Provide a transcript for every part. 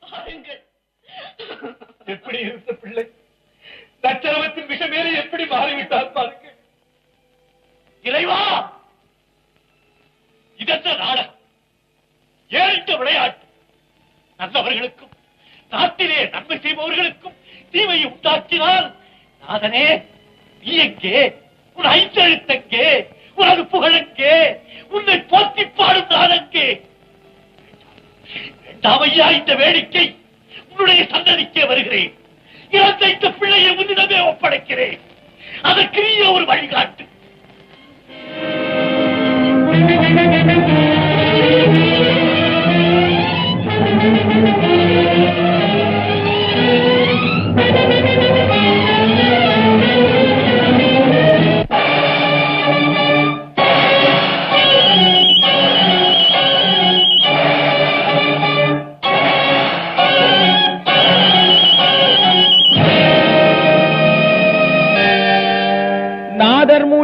பாருங்கள் எப்படி இருந்த பிள்ளை? நச்சரவத்தின் விஷமேறி எப்படி மாறிவிட்டார் பாருங்க. இறைவா! இதென்ன நாடகம். ஏன் விளையாட்டு. நல்லவர்களுக்கும் நாட்டிலே நன்மை செய்பவர்களுக்கும் தீமை உண்டாக்கினால் நாதனே நீ எங்கே? உன் ஐந்தெழுத்தங்கே? உனது புகழங்கே? உன்னை போற்றி பாடும் நாதங்கே? தவையா இந்த வேடிக்கை உன்னுடைய சந்ததிக்கே வருகிறேன். இறந்த இந்த பிள்ளையை உன்னிடமே ஒப்படைக்கிறேன். அதற்கு நீ ஒரு வழிகாட்டு.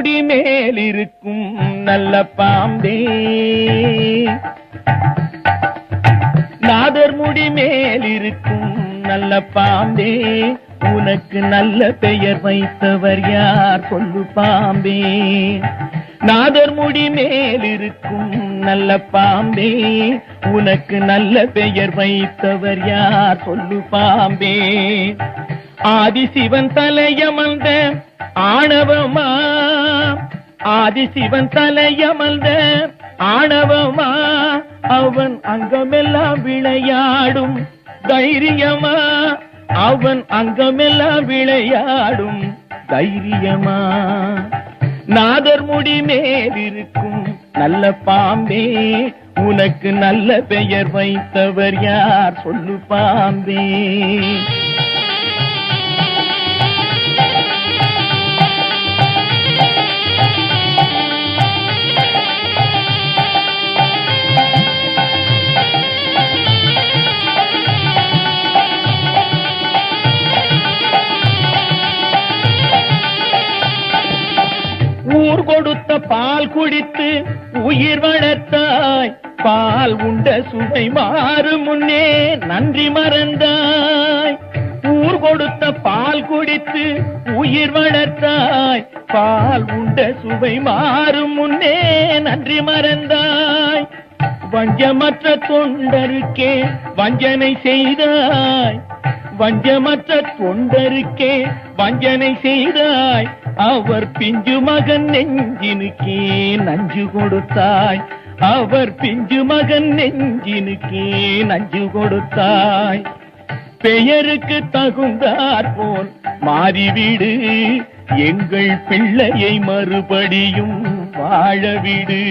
முடி மேலிருக்கும் நல்ல பாம்பே. நாதர் முடி மேலிருக்கும் நல்ல பாம்பே. உனக்கு நல்ல பெயர் வைத்தவர் யார் சொல்லு பாம்பே. நாதர் முடி மேலிருக்கும் நல்ல பாம்பே. உனக்கு நல்ல பெயர் வைத்தவர் யார் சொல்லு பாம்பே. ஆதிசிவன் தலையமர்ந்த ஆணவமா ஆதிசிவன் தலையமர்ந்த ஆணவமா. அவன் அங்கமெல்லாம் விளையாடும். தைரியமா. அவன் அங்கமெல்லாம் விளையாடும். தைரியமா. நாதர் முடி மேலிருக்கும். நல்ல பாம்பே. உனக்கு நல்ல பெயர் வைத்தவர் யார்? சொல்லு பாம்பே. பால் குடித்து உயிர் வளர்த்தாய். பால் உண்ட சுவை மாறு முன்னே நன்றி மறந்தாய். ஊர் கொடுத்த பால் குடித்து உயிர் வளர்த்தாய். பால் உண்ட சுவை மாறு முன்னே நன்றி மறந்தாய். வஞ்சமற்ற தொண்டருக்கே வஞ்சனை செய்தாய். வஞ்சமற்ற தொண்டருக்கே வஞ்சனை செய்தாய். அவர் பிஞ்சு மகன் நெஞ்சினுக்கே நஞ்சு கொடுத்தாய். அவர் பிஞ்சு மகன் நெஞ்சினுக்கே நஞ்சு கொடுத்தாய். பெயருக்கு தகுந்தார் போல் மாறிவிடு எங்கள் பிள்ளையை மறுபடியும் வாழவிடு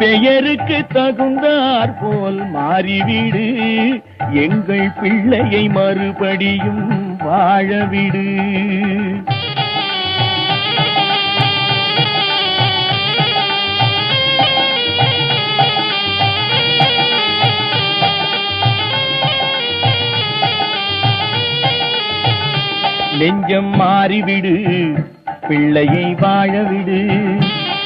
பெயருக்கு தகுந்தார் போல் மாறிவிடு. எங்கள் பிள்ளையை மறுபடியும் வாழவிடு. நெஞ்சம் மாறிவிடு. பிள்ளையை வாழவிடு.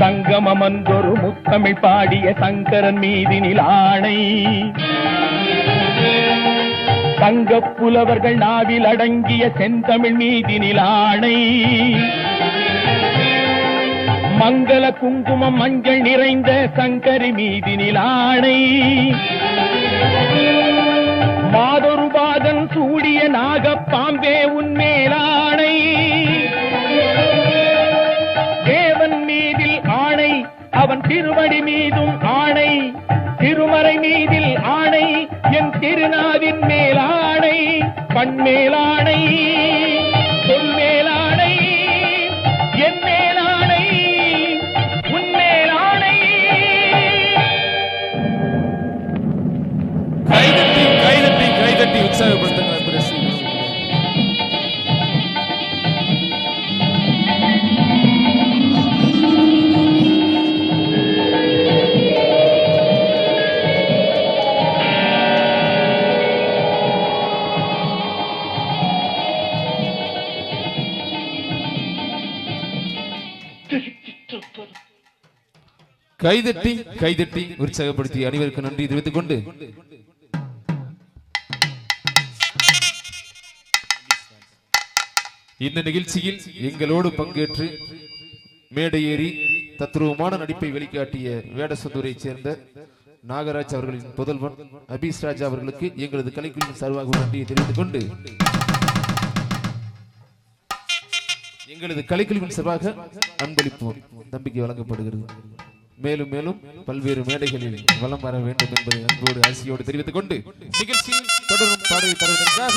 சங்கமமந்தொரு முத்தமிழ் பாடிய சங்கரன் மீதினில் ஆணை சங்கப் புலவர்கள் நாவில் அடங்கிய செந்தமிழ் மீதினில் ஆணை மங்கள குங்குமம் மஞ்சள் நிறைந்த சங்கரி மீதினில் ஆணை மாதொரு பாதன் சூடிய நாகப்பாம்பே உன்மேலா. பண்மேலாணை சொல்மேலாணை என் மேலாணை உன்மேலாணை கைதட்டி கைதட்டி கைதட்டி உற்சாகப்படுத்த கைதட்டி கைதட்டி உற்சாகப்படுத்தி அனைவருக்கு நன்றி தெரிவித்துக் கொண்டு இந்த நிகழ்ச்சியில் எங்களோடு பங்கேற்று மேடையேறி தத்ரூபமான நடிப்பை வெளிக்காட்டிய வேடசந்தூரைச் சேர்ந்த நாகராஜ் அவர்களின் புதல்வன் அபீஸ் ராஜா அவர்களுக்கு எங்களது கலைக்குழுவின் சார்பாக நன்றியை தெரிவித்துக் கொண்டு எங்களது கலைக்குழுவின் சார்பாக அன்பளிப்பு நம்பிக்கை வழங்கப்படுகிறது. மேலும் மேலும் பல்வேறு மேடைகளில் வலம் வர வேண்டும் என்பதை அன்போடு ஆசையோடு தெரிவித்துக் கொண்டு நிகழ்ச்சியில் தொடரும் பாடலை தருவதற்காக